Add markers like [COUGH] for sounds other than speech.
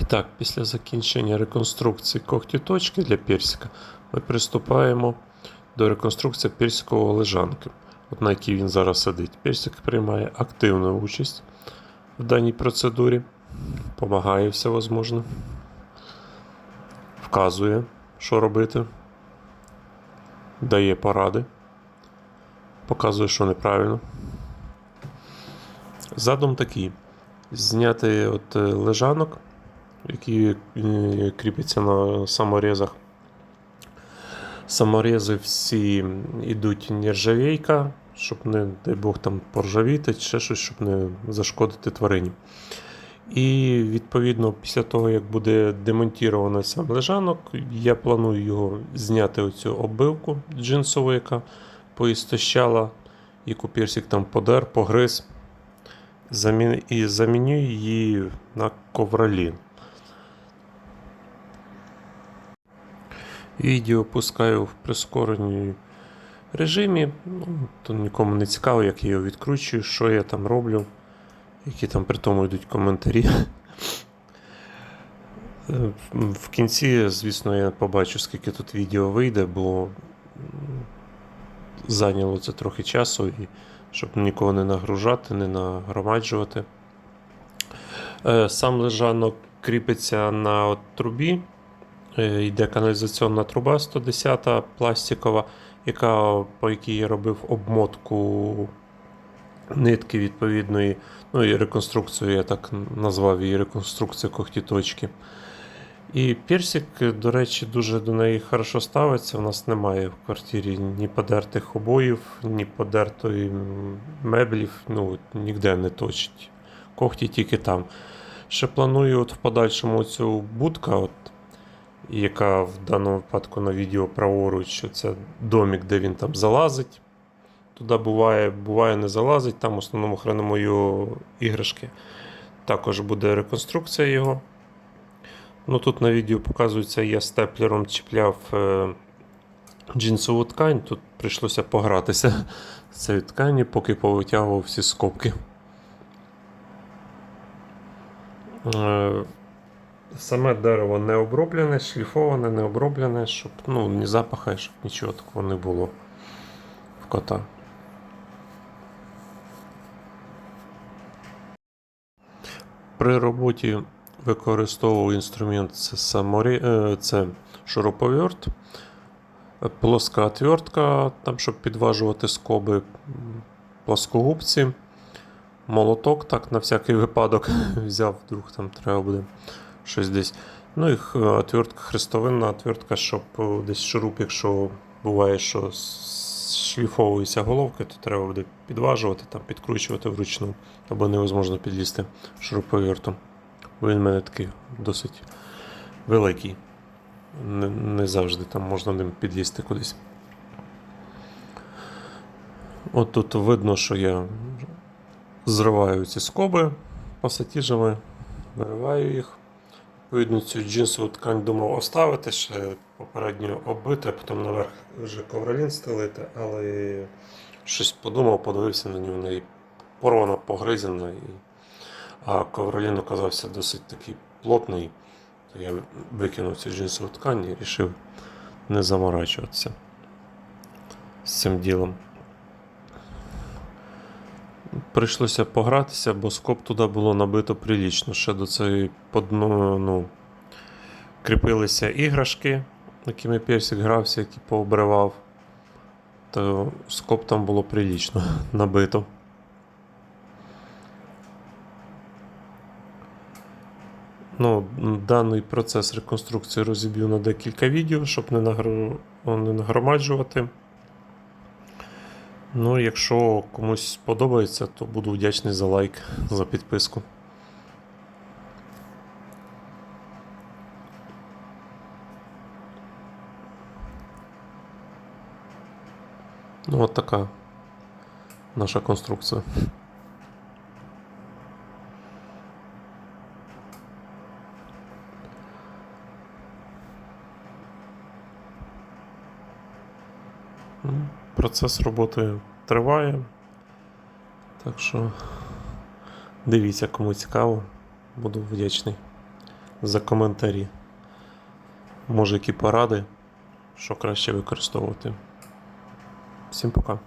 І так, після закінчення реконструкції когтіточки для персика ми приступаємо до реконструкції персикового лежанки, от на якій він зараз сидить. Персик приймає активну участь в даній процедурі, допомагає всевозможно, вказує, що робити, дає поради, показує, що неправильно. Задум такий: зняти от е, лежанок, які е, кріпляться на саморезах. Саморези всі йдуть нержавійка, щоб не, дай Бог, там поржавіти, ще щось, щоб не зашкодити тварині. І відповідно, після того, як буде демонтіровано сам лежанок, я планую його зняти оцю оббивку джинсову, яка поістощала, яку персик там подер, погриз. І заміню її на ковролін. Відео пускаю в прискореній режимі. Ну, то нікому не цікаво, як я його відкручую, що я там роблю, які там при тому йдуть коментарі. В кінці, звісно, я побачу, скільки тут відео вийде, бо зайняло це трохи часу, і щоб нікого не нагружати, не нагромаджувати. Е, Сам лежанок кріпиться на трубі. Е, Йде каналізаційна труба 110 пластикова, яка, по якій я робив обмотку нитки відповідної. Ну і реконструкцію, я так назвав її реконструкцію когтіточки. І персик, до речі, дуже до неї хорошо ставиться. У нас немає в квартирі ні подертих обоїв, ні подертої меблів, ну, ніде не точить. Когті тільки там. Ще планую от в подальшому цю будка, от, яка в даному випадку на відео праворуч, що це домик, де він там залазить. Туди буває, буває не залазить, там в основному хранимо його іграшки. Також буде реконструкція його. Ну, тут на відео показується, я степлером чіпляв е, джинсову ткань. Тут прийшлося погратися з цією тканю, поки повитягував всі скобки. Саме дерево не оброблене, шліфоване, не оброблене, щоб ну, ні запаха, щоб нічого такого не було в кота. При роботі використовував інструмент це, саморі... е, це шуруповерт, плоска отвертка, там, щоб підважувати скоби, плоскогубці, молоток, так, на всякий випадок [LAUGHS] взяв, вдруг там треба буде щось десь. Ну і отвертка, хрестовинна отвертка, щоб е, десь шуруп, якщо буває, що шліфовується головка, то треба буде підважувати, там, підкручувати вручну, або невозможно підлізти шуруповертом. Він в мене такий досить великий. Не, не завжди там можна ним підлізти кудись. От тут видно, що я зриваю ці скоби пасатіжами, вириваю їх. Відповідно, цю джинсову ткань думав оставити, ще попередньо оббити, а потім наверх вже ковролін стелити, але щось подумав, подивився на нього, неї порвана, погризена. І... А ковролін оказався досить такий плотний, то я викинув цю джинсову ткань і вирішив не заморачуватися з цим ділом. Прийшлося погратися, бо скоб туди було набито прилічно. Ще до цієї подно, ну, кріпилися іграшки, якими персик грався, які пообривав. То скоб там було прилічно [LAUGHS] набито. Ну, даний процес реконструкції розіб'ю на декілька відео, щоб не нагромаджувати. Ну, якщо комусь сподобається, то буду вдячний за лайк, за підписку. Ну, от така наша конструкція. М, Процес роботи триває. Так що дивіться, кому цікаво, буду вдячний. за коментарі. Може, які поради, що краще використовувати. Всім пока.